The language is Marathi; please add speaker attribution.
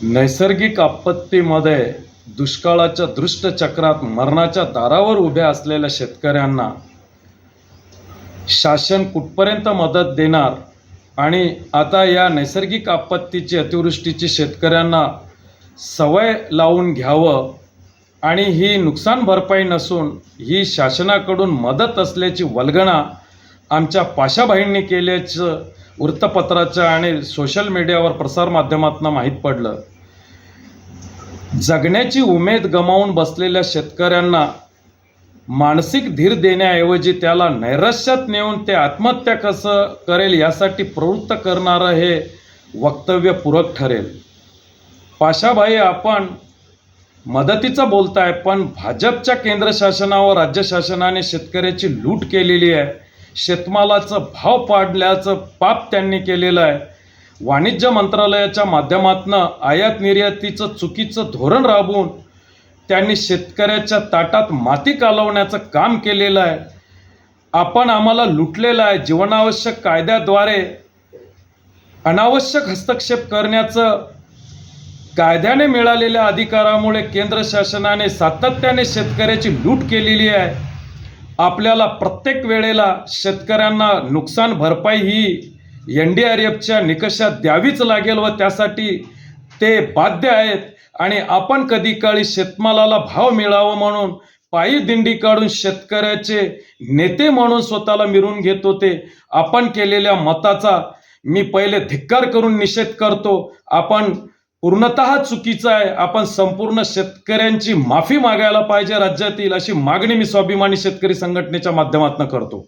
Speaker 1: नैसर्गिक आपत्तीमध्ये दुष्काळाच्या दृष्ट चक्रात मरणाच्या दारावर उभ्या असलेल्या शेतकऱ्यांना शासन कुठपर्यंत मदत देणार आणि आता या नैसर्गिक आपत्तीची अतिवृष्टीची शेतकऱ्यांना सवय लावून घ्यावं आणि ही नुकसान भरपाई नसून ही शासनाकडून मदत असल्याची वल्गना आमच्या पाशाबाईंनी केल्याचं वृत्तपत्राच्या आणि सोशल मीडियावर प्रसारमाध्यमातून माहीत पडलं. जगण्याची उमेद गमावून बसलेल्या शेतकऱ्यांना मानसिक धीर देण्याऐवजी त्याला नैराश्यात नेऊन ते आत्महत्या कसं करेल यासाठी प्रवृत्त करणारं हे वक्तव्य पूरक ठरेल. पाशाभाई आपण मदतीचं बोलताय पण भाजपच्या केंद्र शासनावर राज्य शासनाने शेतकऱ्याची लूट केलेली आहे. शेतमालाचं भाव पाडल्याचं पाप त्यांनी केलेलं आहे. वाणिज्य मंत्रालयाच्या माध्यमातून आयात निर्यातीचं चुकीचं धोरण राबवून त्यांनी शेतकऱ्याच्या ताटात माती कालवण्याचं काम केलेलं आहे. आपण आम्हाला लुटलेलं आहे. जीवनावश्यक कायद्याद्वारे अनावश्यक हस्तक्षेप करण्याचं कायद्याने मिळालेल्या अधिकारामुळे केंद्र शासनाने सातत्याने शेतकऱ्याची लूट केलेली आहे. आपल्याला प्रत्येक वेळेला शेतकऱ्यांना नुकसान भरपाई ही एन डी आर एफच्या निकषात द्यावीच लागेल व त्यासाठी ते बाध्य आहेत. आणि आपण कधी काळी शेतमालाला भाव मिळावा म्हणून पायी दिंडी काढून शेतकऱ्याचे नेते म्हणून स्वतःला मिरून घेत होते. आपण केलेल्या मताचा मी पहिले धिक्कार करून निषेध करतो. आपण पूर्णतः चुकीचं आहे. आपण संपूर्ण शेतकऱ्यांची माफी मागायला पाहिजे राज्यातील अशी मागणी मी स्वाभिमानी शेतकरी संघटनेच्या माध्यमातून करतो.